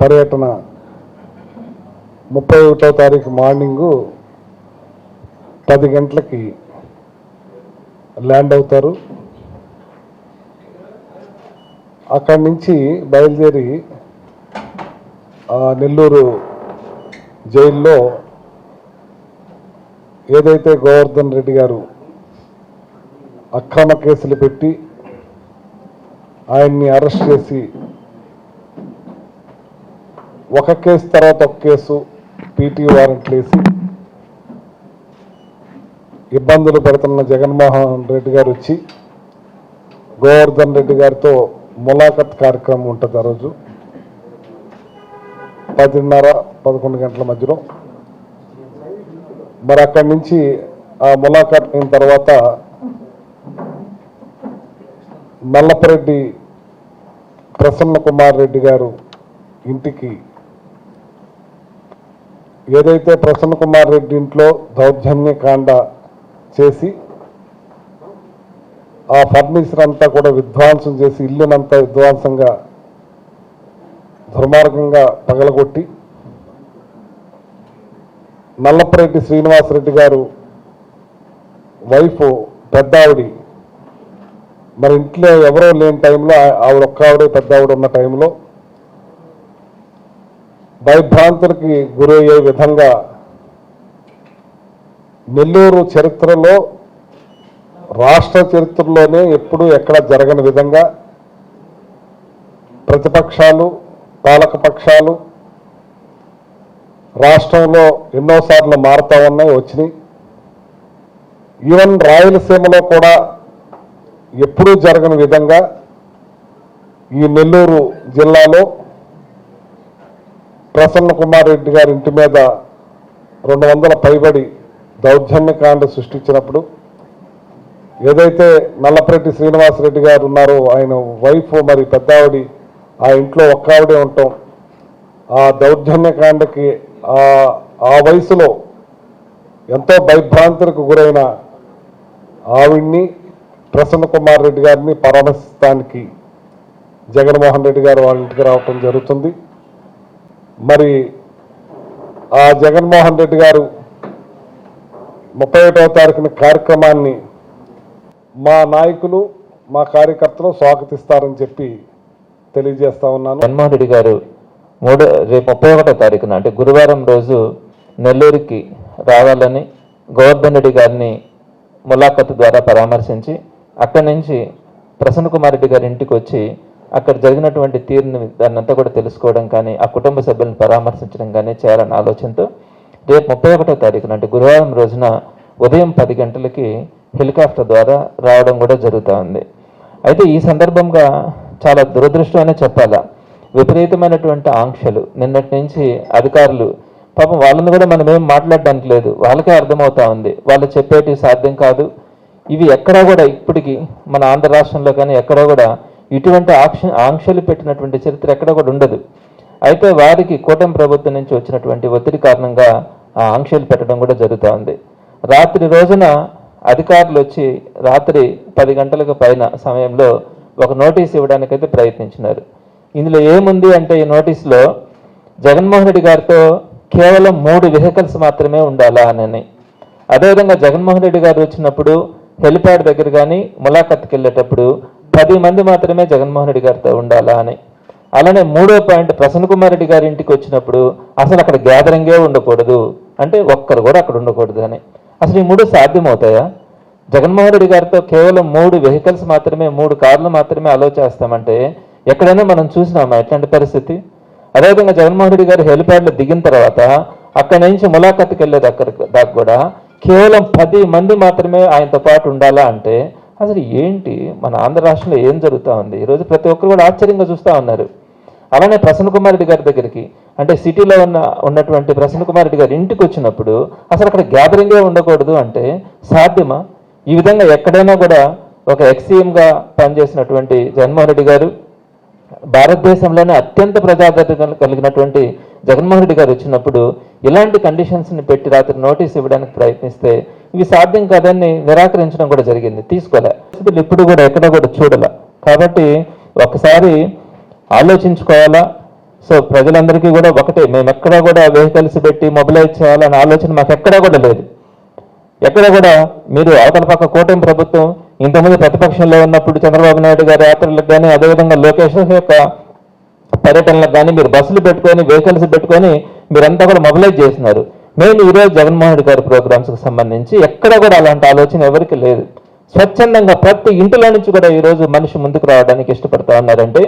పర్యటన ముప్పై ఒకటో తారీఖు మార్నింగు పది గంటలకి ల్యాండ్ అవుతారు. అక్కడి నుంచి బయలుదేరి ఆ, నెల్లూరు జైల్లో ఏదైతే గోవర్ధన్ రెడ్డి గారు అక్రమ కేసులు పెట్టి ఆయన్ని అరెస్ట్ చేసి ఒక కేసు తర్వాత ఒక కేసు పీటీ వారెంట్లు వేసి ఇబ్బందులు పెడుతున్న జగన్మోహన్ రెడ్డి గారు వచ్చి గోవర్ధన్ రెడ్డి గారితో ములాఖత్ కార్యక్రమం ఉంటుంది ఆ రోజు. పదిన్నర పదకొండు గంటల మధ్యలో. మరి అక్కడి నుంచి ఆ ములాఖత్ అయిన తర్వాత నల్లపరెడ్డి ప్రసన్న కుమార్ రెడ్డి గారు ఇంటికి ఏదైతే ప్రసన్న కుమార్ రెడ్డి ఇంట్లో దౌర్జన్యకాండ చేసి ఆ ఫర్నిచర్ అంతా కూడా విధ్వంసం చేసి ఇల్లునంతా విధ్వంసంగా దుర్మార్గంగా పగలగొట్టి నల్లపరెడ్డి శ్రీనివాసరెడ్డి గారు వైఫ్ పెద్ద ఆవిడి మరి ఇంట్లో ఎవరో లేని టైంలో ఆవిడ ఒక్క ఆవిడే పెద్ద ఆవిడ ఉన్న టైంలో భయభ్రాంతులకి గురయ్యే విధంగా నెల్లూరు చరిత్రలో రాష్ట్ర చరిత్రలోనే ఎప్పుడూ ఎక్కడ జరగని విధంగా ప్రతిపక్షాలు పాలకపక్షాలు రాష్ట్రంలో ఎన్నోసార్లు మారుతా ఉన్నాయి వచ్చినాయి. ఈవెన్ రాయలసీమలో కూడా ఎప్పుడూ జరగని విధంగా ఈ నెల్లూరు జిల్లాలో ప్రసన్న కుమార్ రెడ్డి గారి ఇంటి మీద రెండు వందల పైబడి దౌర్జన్యకాండ సృష్టించినప్పుడు ఏదైతే నల్లపరెడ్డి శ్రీనివాసరెడ్డి గారు ఉన్నారో ఆయన వైఫ్ మరి పెద్దావిడి ఆ ఇంట్లో ఒక్క ఆవిడే ఉంటాం. ఆ దౌర్జన్యకాండకి ఆ ఆ వయసులో ఎంతో భయభ్రాంతులకు గురైన ఆవిడ్ని ప్రసన్న కుమార్ రెడ్డి గారిని పరామర్శిస్తానికి జగన్మోహన్ రెడ్డి గారు వాళ్ళ ఇంటికి రావటం జరుగుతుంది. మరి ఆ జగన్మోహన్ రెడ్డి గారు ముప్పై ఒకటవ తారీఖున కార్యక్రమాన్ని మా నాయకులు మా కార్యకర్తలు స్వాగతిస్తారని చెప్పి తెలియజేస్తా ఉన్నాను. జగన్మోహన్ రెడ్డి గారు మూడో రేపు ముప్పై ఒకటో తారీఖున అంటే గురువారం రోజు నెల్లూరుకి రావాలని గోవర్ధన్ రెడ్డి గారిని ములాఖత్ ద్వారా పరామర్శించి అక్కడి నుంచి ప్రసన్న కుమార్ రెడ్డి గారి ఇంటికి వచ్చి అక్కడ జరిగినటువంటి తీరుని దాన్నంతా కూడా తెలుసుకోవడం కానీ ఆ కుటుంబ సభ్యులను పరామర్శించడం కానీ చేయాలన్న ఆలోచనతో రేపు ముప్పై ఒకటో తారీఖున అంటే గురువారం రోజున ఉదయం పది గంటలకి హెలికాప్టర్ ద్వారా రావడం కూడా జరుగుతూ ఉంది. అయితే ఈ సందర్భంగా చాలా దురదృష్టం అనే చెప్పాలా? విపరీతమైనటువంటి ఆంక్షలు. నిన్నటి నుంచి అధికారులు పాపం వాళ్ళని కూడా మనం ఏం మాట్లాడడానికి లేదు. వాళ్ళకే అర్థమవుతా ఉంది. వాళ్ళు చెప్పేటి సాధ్యం కాదు. ఇవి ఎక్కడా కూడా ఇప్పటికీ మన ఆంధ్ర రాష్ట్రంలో కానీ ఎక్కడా కూడా ఇటువంటి ఆక్ష ఆంక్షలు పెట్టినటువంటి చరిత్ర ఎక్కడ కూడా ఉండదు. అయితే వారికి కూటమి ప్రభుత్వం నుంచి వచ్చినటువంటి ఒత్తిడి కారణంగా ఆ ఆంక్షలు పెట్టడం కూడా జరుగుతూ ఉంది. రాత్రి రోజున అధికారులు వచ్చి రాత్రి పది గంటలకు పైన సమయంలో ఒక నోటీస్ ఇవ్వడానికైతే ప్రయత్నించినారు. ఇందులో ఏముంది అంటే ఈ నోటీసులో జగన్మోహన్ రెడ్డి గారితో కేవలం మూడు వెహికల్స్ మాత్రమే ఉండాలా అని. అదేవిధంగా జగన్మోహన్ రెడ్డి గారు వచ్చినప్పుడు హెలిప్యాడ్ దగ్గర కానీ ములాఖత్కి వెళ్ళేటప్పుడు పది మంది మాత్రమే జగన్మోహన్ రెడ్డి గారితో ఉండాలా అని. అలానే మూడో పాయింట్ ప్రసన్న కుమార్ రెడ్డి గారి ఇంటికి వచ్చినప్పుడు అసలు అక్కడ గ్యాదరింగే ఉండకూడదు. అంటే ఒక్కరు కూడా అక్కడ ఉండకూడదు అని. అసలు ఈ మూడు సాధ్యమవుతాయా? జగన్మోహన్ రెడ్డి గారితో కేవలం మూడు వెహికల్స్ మాత్రమే మూడు కార్లు మాత్రమే అలో చేస్తామంటే ఎక్కడైనా మనం చూసినామా ఎట్లాంటి పరిస్థితి? అదేవిధంగా జగన్మోహన్ రెడ్డి గారు హెలిప్యాడ్లో దిగిన తర్వాత అక్కడి నుంచి ములాఖత్కి వెళ్ళేది అక్కడ దాకా కూడా కేవలం పది మంది మాత్రమే ఆయనతో పాటు ఉండాలా అంటే అసలు ఏంటి? మన ఆంధ్ర రాష్ట్రంలో ఏం జరుగుతూ ఉంది? ఈరోజు ప్రతి ఒక్కరు కూడా ఆశ్చర్యంగా చూస్తూ ఉన్నారు. అలానే ప్రసన్న కుమార్ రెడ్డి గారి దగ్గరికి అంటే సిటీలో ఉన్న ఉన్నటువంటి ప్రసన్న కుమార్ రెడ్డి గారి ఇంటికి వచ్చినప్పుడు అసలు అక్కడ గ్యాదరింగే ఉండకూడదు అంటే సాధ్యమా? ఈ విధంగా ఎక్కడైనా కూడా ఒక ఎక్సీఎంగా పనిచేసినటువంటి జగన్మోహన్ రెడ్డి గారు భారతదేశంలోనే అత్యంత ప్రజాదరణ కలిగినటువంటి జగన్మోహన్ రెడ్డి గారు వచ్చినప్పుడు ఇలాంటి కండిషన్స్ని పెట్టి రాత్రి నోటీస్ ఇవ్వడానికి ప్రయత్నిస్తే ఇవి సాధ్యం కాదని నిరాకరించడం కూడా జరిగింది. తీసుకోలే. పరిస్థితులు ఇప్పుడు కూడా ఎక్కడ కూడా చూడాల. కాబట్టి ఒకసారి ఆలోచించుకోవాలా? సో ప్రజలందరికీ కూడా ఒకటే మేము ఎక్కడా కూడా వెహికల్స్ పెట్టి మొబిలైజ్ చేయాలనే ఆలోచన మాకు ఎక్కడా కూడా లేదు. ఎక్కడ కూడా మీరు అవతల పక్క కూటమి ప్రభుత్వం ఇంతకుముందు ప్రతిపక్షంలో ఉన్నప్పుడు చంద్రబాబు నాయుడు గారి యాత్రలకు కానీ అదేవిధంగా లోకేష్ యొక్క పర్యటనలకు కానీ మీరు బస్సులు పెట్టుకొని వెహికల్స్ పెట్టుకొని మీరంతా కూడా మొబిలైజ్ చేస్తున్నారు నేను ఈరోజు జగన్మోహన్ రెడ్డి గారి ప్రోగ్రామ్స్కి సంబంధించి ఎక్కడ కూడా అలాంటి ఆలోచన ఎవరికి లేదు. స్వచ్ఛందంగా ప్రతి ఇంటిలో నుంచి కూడా ఈరోజు మనిషి ముందుకు రావడానికి ఇష్టపడతా ఉన్నారంటే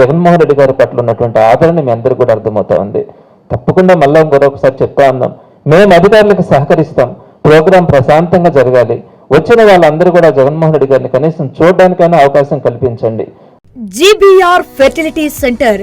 జగన్మోహన్ రెడ్డి గారి పట్ల ఉన్నటువంటి ఆదరణ మీ అందరికీ కూడా అర్థమవుతా ఉంది. తప్పకుండా మళ్ళీ ఒకసారి చెప్తా ఉన్నాం. మేము అధికారులకు సహకరిస్తాం. ప్రోగ్రాం ప్రశాంతంగా జరగాలి. వచ్చిన వాళ్ళందరూ కూడా జగన్మోహన్ రెడ్డి గారిని కనీసం చూడడానికైనా అవకాశం కల్పించండి. జీబీఆర్ ఫెర్టిలిటీ సెంటర్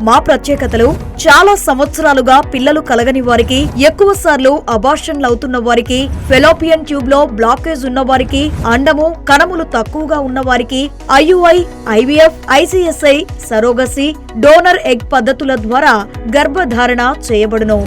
మా ప్రత్యేకతలు చాలా సంవత్సరాలుగా పిల్లలు కలగని వారికి ఎక్కువ సార్లు అబార్షన్లు అవుతున్న వారికి ఫెలోపియన్ ట్యూబ్లో బ్లాకేజ్ ఉన్న వారికి అండము కణములు తక్కువగా ఉన్న వారికి IUI IVF ICSI surrogacy donor egg పద్ధతుల ద్వారా గర్భధారణ చేయబడును.